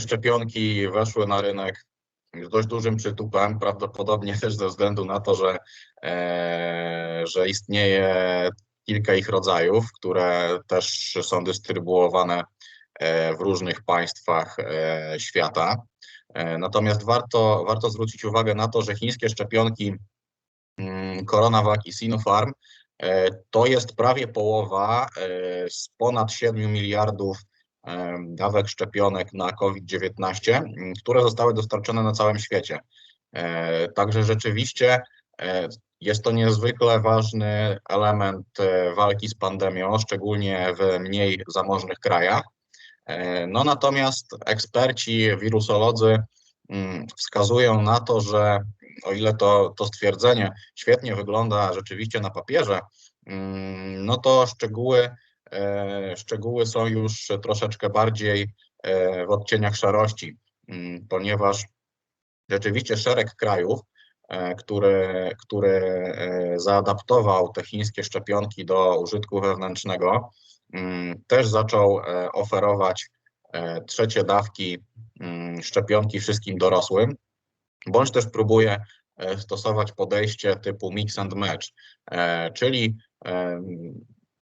szczepionki weszły na rynek z dość dużym przytupem, prawdopodobnie też ze względu na to, że, e, że istnieje kilka ich rodzajów, które też są dystrybuowane e, w różnych państwach e, świata. E, natomiast warto, warto zwrócić uwagę na to, że chińskie szczepionki mm, CoronaVac i Sinopharm to jest prawie połowa z ponad 7 miliardów dawek szczepionek na COVID-19, mm, które zostały dostarczone na całym świecie. Także rzeczywiście jest to niezwykle ważny element e, walki z pandemią, szczególnie w mniej zamożnych krajach. E, no natomiast eksperci, wirusolodzy mm, wskazują na to, że o ile to, to stwierdzenie świetnie wygląda rzeczywiście na papierze, mm, no to szczegóły, e, szczegóły są już troszeczkę bardziej w odcieniach szarości, mm, ponieważ rzeczywiście szereg krajów E, który, e, zaadaptował te chińskie szczepionki do użytku wewnętrznego, mm, też zaczął e, oferować trzecie dawki mm, szczepionki wszystkim dorosłym, bądź też próbuje stosować podejście typu mix and match, czyli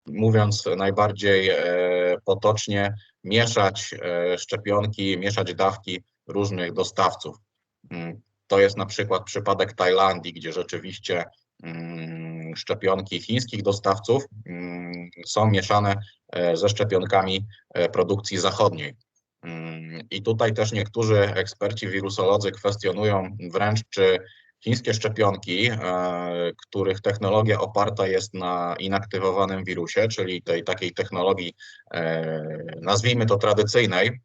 mówiąc najbardziej potocznie, mieszać szczepionki, mieszać dawki różnych dostawców. Mm, to jest na przykład przypadek Tajlandii, gdzie rzeczywiście mm, szczepionki chińskich dostawców mm, są mieszane e, ze szczepionkami e, produkcji zachodniej. I tutaj też niektórzy eksperci wirusolodzy kwestionują wręcz, czy chińskie szczepionki, e, których technologia oparta jest na inaktywowanym wirusie, czyli tej takiej technologii, nazwijmy to tradycyjnej,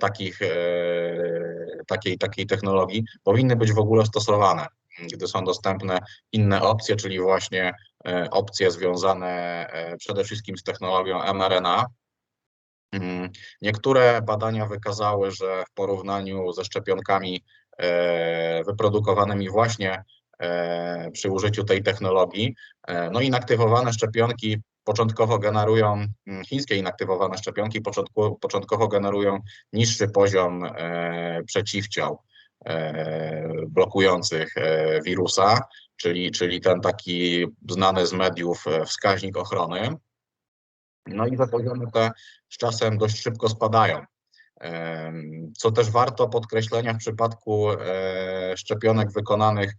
takich, e, takiej, takiej technologii powinny być w ogóle stosowane, gdy są dostępne inne opcje, czyli właśnie e, opcje związane e, przede wszystkim z technologią mRNA. Mm, niektóre badania wykazały, że w porównaniu ze szczepionkami wyprodukowanymi właśnie przy użyciu tej technologii, no inaktywowane szczepionki początkowo generują, mm, chińskie inaktywowane szczepionki początkowo, początkowo generują niższy poziom e, przeciwciał e, blokujących e, wirusa, czyli, czyli ten taki znany z mediów e, wskaźnik ochrony. No i te poziomy te z czasem dość szybko spadają. E, co też warto podkreślenia w przypadku e, szczepionek wykonanych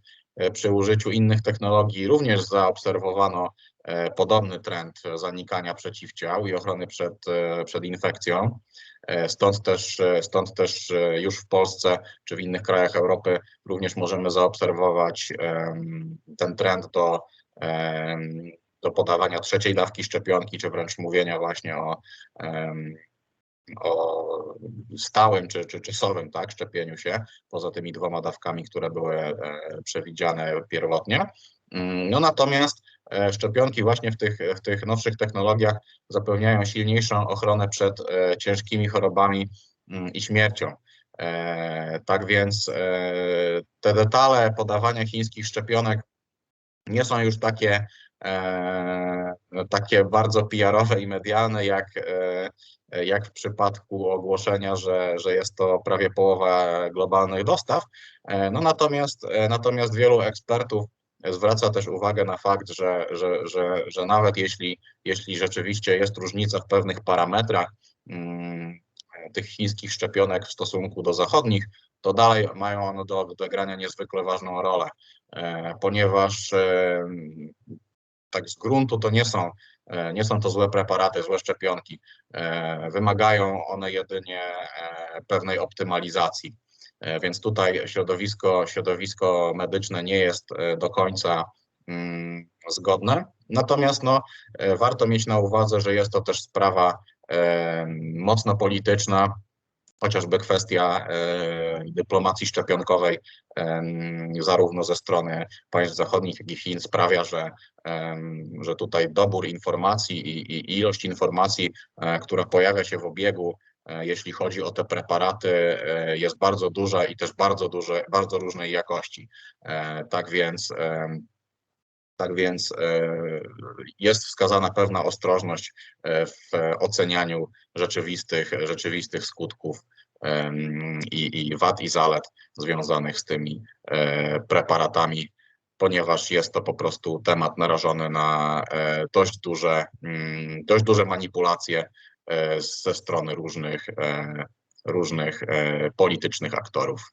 przy użyciu innych technologii, również zaobserwowano E, podobny trend zanikania przeciwciał i ochrony przed, e, przed infekcją. E, stąd też, stąd też już w Polsce czy w innych krajach Europy również możemy zaobserwować ten trend do, do podawania trzeciej dawki szczepionki, czy wręcz mówienia właśnie o, o stałym czy, czy czasowym tak, szczepieniu się, poza tymi dwoma dawkami, które były przewidziane pierwotnie. Mm, no natomiast e, szczepionki właśnie w tych, w tych nowszych technologiach zapewniają silniejszą ochronę przed e, ciężkimi chorobami mm, i śmiercią. E, tak więc te detale podawania chińskich szczepionek nie są już takie, takie bardzo PR-owe i medialne, jak, jak w przypadku ogłoszenia, że, że jest to prawie połowa globalnych dostaw. No natomiast, natomiast wielu ekspertów zwraca też uwagę na fakt, że, że, że, że nawet jeśli, jeśli rzeczywiście jest różnica w pewnych parametrach hmm, tych chińskich szczepionek w stosunku do zachodnich, to dalej mają one do odegrania niezwykle ważną rolę, e, ponieważ e, tak z gruntu to nie są, e, nie są to złe preparaty, złe szczepionki. Wymagają one jedynie pewnej optymalizacji. E, więc tutaj środowisko, środowisko medyczne nie jest e, do końca mm, zgodne. Natomiast no, e, warto mieć na uwadze, że jest to też sprawa mocno polityczna, chociażby kwestia dyplomacji szczepionkowej, zarówno ze strony państw zachodnich, jak i Chin, sprawia, że, że tutaj dobór informacji i, ilość informacji, która pojawia się w obiegu, E, jeśli chodzi o te preparaty, e, jest bardzo duża i też bardzo duże, bardzo różnej jakości. E, tak więc, tak więc jest wskazana pewna ostrożność w ocenianiu rzeczywistych, rzeczywistych skutków i, i wad i zalet związanych z tymi e, preparatami, ponieważ jest to po prostu temat narażony na e, dość duże, mm, dość duże manipulacje e, ze strony różnych, różnych politycznych aktorów.